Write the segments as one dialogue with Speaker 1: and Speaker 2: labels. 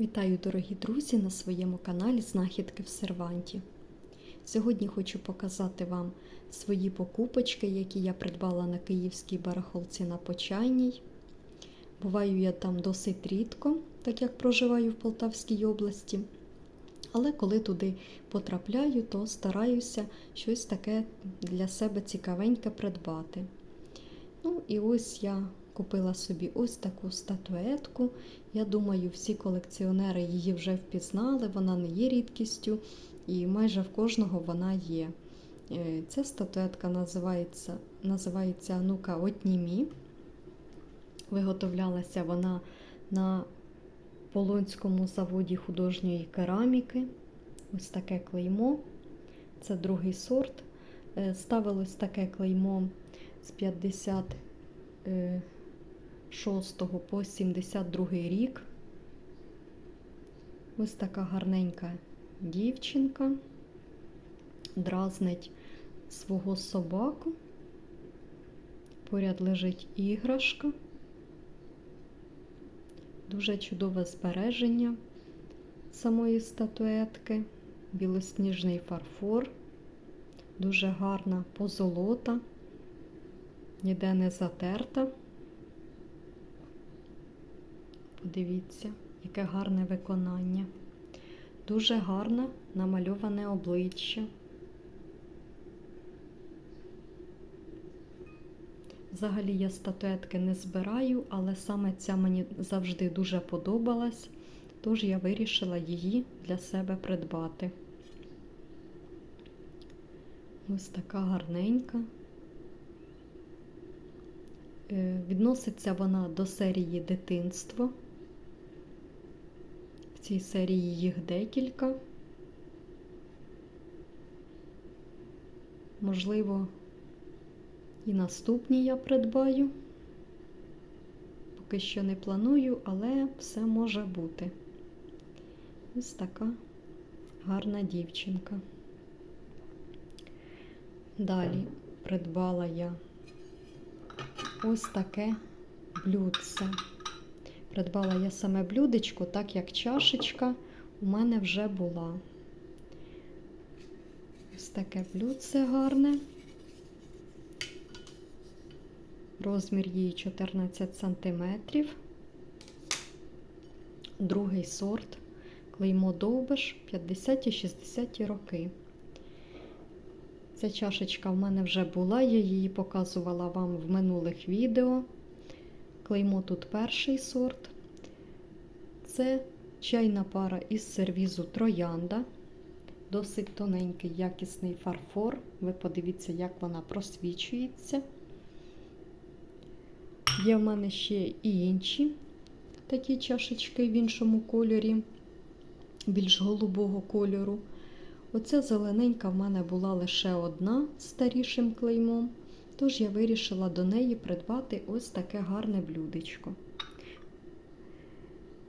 Speaker 1: Вітаю, дорогі друзі, на своєму каналі Знахідки в Серванті. Сьогодні хочу показати вам свої покупочки, які я придбала на київській барахолці на Почайній. Буваю я там досить рідко, так як проживаю в Полтавській області. Але коли туди потрапляю, то стараюся щось таке для себе цікавеньке придбати. Ну і ось я купила собі ось таку статуетку. Я думаю, всі колекціонери її вже впізнали, вона не є рідкістю, і майже в кожного вона є. Е, Ця статуетка називається називається Анука Отнімі. Виготовлялася вона на Полонському заводі художньої кераміки. Ось таке клеймо. Це другий сорт. Е, Ставилось таке клеймо з 56 по 72 рік. Ось така гарненька дівчинка. Дразнить свого собаку. Поряд лежить іграшка. Дуже чудове збереження самої статуетки, білосніжний фарфор, дуже гарна позолота, ніде не затерта. Подивіться, яке гарне виконання. Дуже гарне намальоване обличчя. Взагалі я статуетки не збираю, але саме ця мені завжди дуже подобалась, тож я вирішила її для себе придбати. Ось така гарненька. Е, Відноситься вона до серії дитинство. Цій серії їх декілька. Можливо, і наступні я придбаю. Поки що не планую, але все може бути. Ось така гарна дівчинка. Далі придбала я ось таке блюдце. Придбала я саме блюдечко, так як чашечка у мене вже була. Ось таке блюдце гарне. Розмір її 14 см. Другий сорт. Клеймо Довбиш 50-60 роки. Ця чашечка в мене вже була, я її показувала вам в минулих відео. Клеймо тут перший сорт. Це чайна пара із сервізу Троянда. Досить тоненький, якісний фарфор. Ви подивіться, як вона просвічується. Є в мене ще і інші такі чашечки в іншому кольорі, більш голубого кольору. Оця зелененька в мене була лише одна з старішим клеймом, тож я вирішила до неї придбати ось таке гарне блюдечко.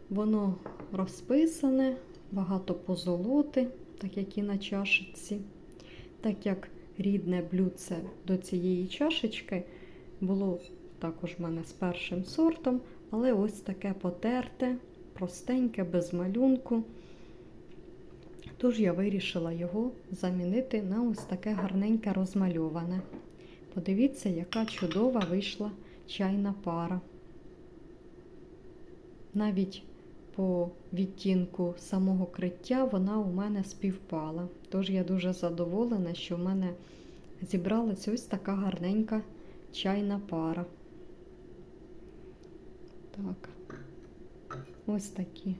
Speaker 1: Воно розписане, багато позолоти, так як і на чашечці. Так як рідне блюдце до цієї чашечки було також в мене з першим сортом, але ось таке потерте, простеньке, без малюнку. Тож я вирішила його замінити на ось таке гарненьке розмальоване. Подивіться, яка чудова вийшла чайна пара. Навіть по відтінку самого криття вона у мене співпала. Тож я дуже задоволена, що в мене зібралась ось така гарненька чайна пара. Так, ось такі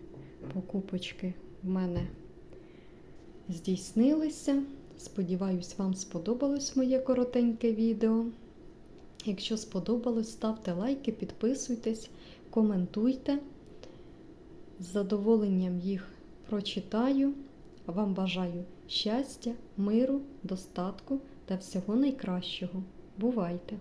Speaker 1: покупочки в мене здійснилися. Сподіваюсь, вам сподобалось моє коротеньке відео. Якщо сподобалось, ставте лайки, підписуйтесь, коментуйте. З задоволенням їх прочитаю. Вам бажаю щастя, миру, достатку та всього найкращого. Бувайте!